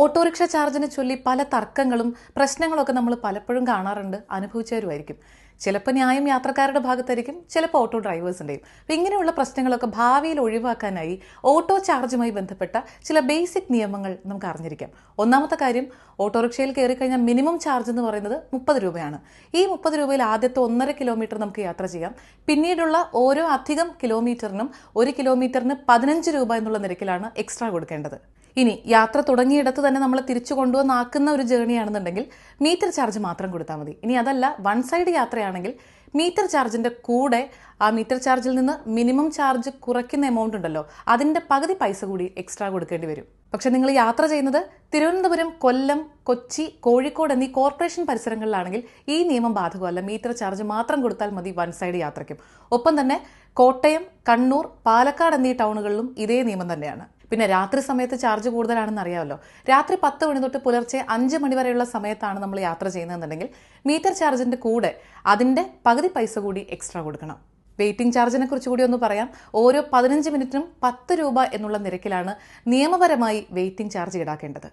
Autorickshaw ചാർജിനെ ചൊല്ലി പല തർക്കങ്ങളും പ്രശ്നങ്ങളൊക്കെ നമ്മൾ പലപ്പോഴും കാണാറുണ്ട് അനുഭവിച്ചവരുമായിരിക്കും. ചിലപ്പോൾ ന്യായം യാത്രക്കാരുടെ ഭാഗത്തായിരിക്കും ചിലപ്പോൾ ഓട്ടോ ഡ്രൈവേഴ്സിന്റെയും അപ്പോൾ ഇങ്ങനെയുള്ള പ്രശ്നങ്ങളൊക്കെ ഭാവിയിൽ ഒഴിവാക്കാനായി ഓട്ടോ ചാർജുമായി ബന്ധപ്പെട്ട ചില ബേസിക് നിയമങ്ങൾ നമുക്ക് അറിഞ്ഞിരിക്കാം. ഒന്നാമത്തെ കാര്യം ഓട്ടോറിക്ഷയിൽ കയറി കഴിഞ്ഞാൽ മിനിമം ചാർജ് എന്ന് പറയുന്നത് മുപ്പത് രൂപയാണ്. ഈ മുപ്പത് രൂപയിൽ ആദ്യത്തെ ഒന്നര കിലോമീറ്റർ നമുക്ക് യാത്ര ചെയ്യാം. പിന്നീടുള്ള ഓരോ അധികം കിലോമീറ്ററിനും ഒരു കിലോമീറ്ററിന് പതിനഞ്ച് രൂപ എന്നുള്ള നിരക്കിലാണ് എക്സ്ട്രാ കൊടുക്കേണ്ടത്. ഇനി യാത്ര തുടങ്ങിയിടത്ത് തന്നെ നമ്മൾ തിരിച്ചു കൊണ്ടുവന്നാക്കുന്ന ഒരു ജേണിയാണെന്നുണ്ടെങ്കിൽ മീറ്റർ ചാർജ് മാത്രം കൊടുത്താൽ മതി. ഇനി അതല്ല വൺ സൈഡ് യാത്രയാണെങ്കിൽ മീറ്റർ ചാർജിന്റെ കൂടെ ആ മീറ്റർ ചാർജിൽ നിന്ന് മിനിമം ചാർജ് കുറയ്ക്കുന്ന എമൗണ്ട് ഉണ്ടല്ലോ അതിന്റെ പകുതി പൈസ കൂടി എക്സ്ട്രാ കൊടുക്കേണ്ടി വരും. പക്ഷെ നിങ്ങൾ യാത്ര ചെയ്യുന്നത് തിരുവനന്തപുരം കൊല്ലം കൊച്ചി കോഴിക്കോട് എന്നീ കോർപ്പറേഷൻ പരിസരങ്ങളിലാണെങ്കിൽ ഈ നിയമം ബാധകമല്ല. മീറ്റർ ചാർജ് മാത്രം കൊടുത്താൽ മതി വൺ സൈഡ് യാത്രയ്ക്കും. ഒപ്പം തന്നെ കോട്ടയം കണ്ണൂർ പാലക്കാട് എന്നീ ടൗണുകളിലും ഇതേ നിയമം തന്നെയാണ്. പിന്നെ രാത്രി സമയത്ത് ചാർജ് കൂടുതലാണെന്ന് അറിയാമല്ലോ. രാത്രി പത്ത് മണി തൊട്ട് പുലർച്ചെ അഞ്ച് മണി വരെയുള്ള സമയത്താണ് നമ്മൾ യാത്ര ചെയ്യുന്നതെന്നുണ്ടെങ്കിൽ മീറ്റർ ചാർജിന്റെ കൂടെ അതിന്റെ പകുതി പൈസ കൂടി എക്സ്ട്രാ കൊടുക്കണം. വെയിറ്റിംഗ് ചാർജിനെ കുറിച്ച് കൂടി ഒന്ന് പറയാം. ഓരോ പതിനഞ്ച് മിനിറ്റിനും പത്ത് രൂപ എന്നുള്ള നിരക്കിലാണ് നിയമപരമായി വെയിറ്റിംഗ് ചാർജ് ഈടാക്കേണ്ടത്.